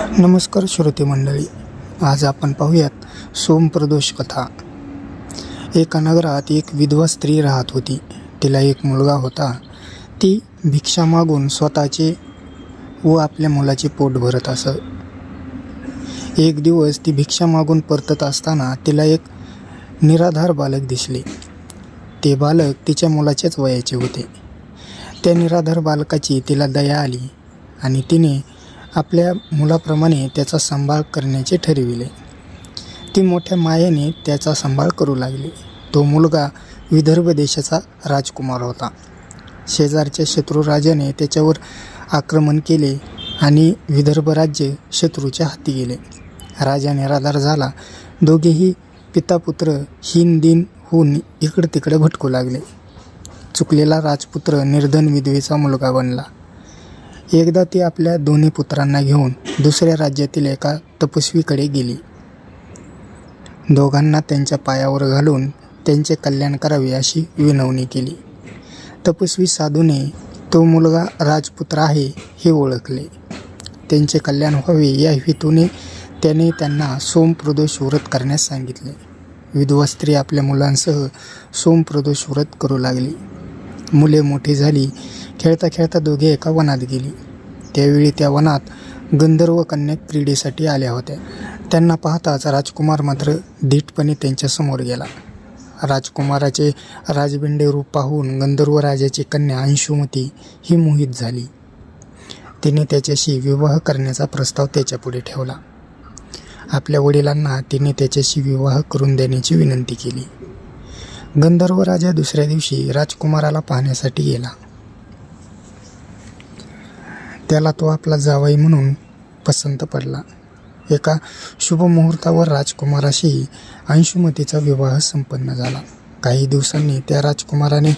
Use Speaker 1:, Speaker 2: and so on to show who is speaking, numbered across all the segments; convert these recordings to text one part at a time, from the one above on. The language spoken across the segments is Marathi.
Speaker 1: नमस्कार श्रोते मंडळी आज आपण पाहूयात सोमप्रदोष कथा. एका नगरात एक विधवा स्त्री राहत होती. तिला एक मुलगा होता. ती भिक्षा मागून स्वतःचे व आपल्या मुलाचे पोट भरत असं एक दिवस ती भिक्षा मागून परतत असताना तिला एक निराधार बालक दिसले. ते बालक तिच्या मुलाच्याच वयाचे होते. त्या निराधार बालकाची तिला दया आली आणि तिने आपल्या मुलाप्रमाणे त्याचा सांभाळ करण्याचे ठरविले. ती मोठ्या मायेने त्याचा सांभाळ करू लागली. तो मुलगा विदर्भ देशाचा राजकुमार होता. शेजारच्या शत्रूराजाने त्याच्यावर आक्रमण केले आणि विदर्भ राज्य शत्रूच्या हाती गेले. राजा निराधार झाला. दोघेही पितापुत्र हीन दिन होऊन इकडं तिकडे भटकू लागले. चुकलेला राजपुत्र निर्धन विधवेचा मुलगा बनला. एकदा ती आपल्या दोन्ही पुत्रांना घेऊन दुसऱ्या राज्यातील एका तपस्वीकडे गेली. दोघांना त्यांच्या पायावर घालून त्यांचे कल्याण करावे अशी विनवणी केली. तपस्वी साधूने तो मुलगा राजपुत्र आहे हे ओळखले. त्यांचे कल्याण व्हावे या हेतूने त्याने त्यांना सोमप्रदोष व्रत करण्यास सांगितले. विधवा स्त्री आपल्या मुलांसह सोमप्रदोष व्रत करू लागली. मुले मोठी झाली खेळता खेळता दोघे एका वनात गेली. त्यावेळी त्या वनात गंधर्व कन्या क्रीडेसाठी आल्या होत्या. त्यांना पाहताच राजकुमार मात्र धीटपणे त्यांच्यासमोर गेला. राजकुमाराचे राजबिंडे रूप पाहून गंधर्व राजाची कन्या अंशुमती ही मोहित झाली. तिने त्याच्याशी विवाह करण्याचा प्रस्ताव त्याच्यापुढे ठेवला. आपल्या वडिलांना तिने त्याच्याशी विवाह करून देण्याची विनंती केली. गंधर्व राजा दुसऱ्या दिवशी राजकुमाराला पाहण्यासाठी गेला. त्याला तो आपला जावाई म्हणून पसंत पडला. एका शुभ मुहूर्तावर राजकुमाराशी अंशुमतीचा विवाह संपन्न झाला. काही दिवसांनी त्या राजकुमाराने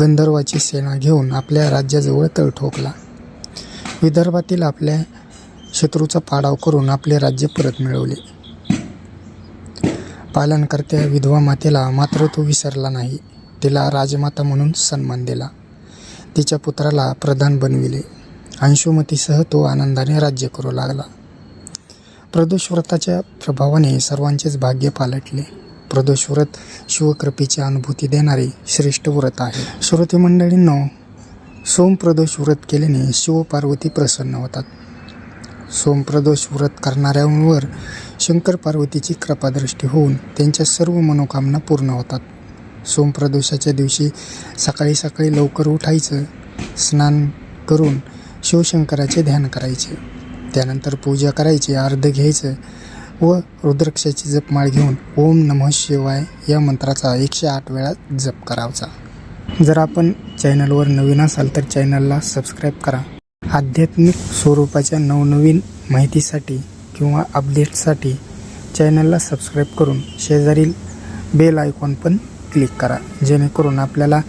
Speaker 1: गंधर्वाची सेना घेऊन आपल्या राज्याजवळ तळ ठोकला. विदर्भातील आपल्या शत्रूचा पाडाव करून आपले राज्य परत मिळवले. पालनकर्त्या विधवा मातेला मात्र तो विसरला नाही. तिला राजमाता म्हणून सन्मान दिला. तिच्या पुत्राला प्रधान बनविले. अंशुमतीसह तो आनंदाने राज्य करू लागला. प्रदोष व्रताच्या प्रभावाने सर्वांचेच भाग्य पालटले. प्रदोष व्रत शिवकृपेची अनुभूती देणारे श्रेष्ठ व्रत आहे. श्रोते मंडळींनो सोमप्रदोष व्रत केल्याने शिवपार्वती प्रसन्न होतात. सोमप्रदोष व्रत करणाऱ्यांवर शंकर पार्वतीची कृपादृष्टी होऊन त्यांच्या सर्व मनोकामना पूर्ण होतात. सोमप्रदोषाच्या दिवशी सकाळी सकाळी लवकर उठायचं स्नान करून शिवशंकराचे ध्यान करायचे. त्यानंतर पूजा करायची अर्ध घ्यायचं व रुद्राक्षाची जपमाळ घेऊन ओम नमः शिवाय या मंत्राचा एकशे आठ वेळा जप करावचा जर आपण चॅनलवर नवीन असाल तर चॅनलला सबस्क्राईब करा. आध्यात्मिक स्वरूपाच्या नवनवीन माहितीसाठी किंवा अपडेटसाठी चॅनलला सबस्क्राईब करून शेजारील बेल आयकॉन पण क्लिक करा. जेणेकरून आपल्याला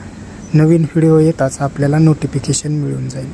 Speaker 1: नवीन व्हिडिओ येताच आपल्याला नोटिफिकेशन मिळून जाईल.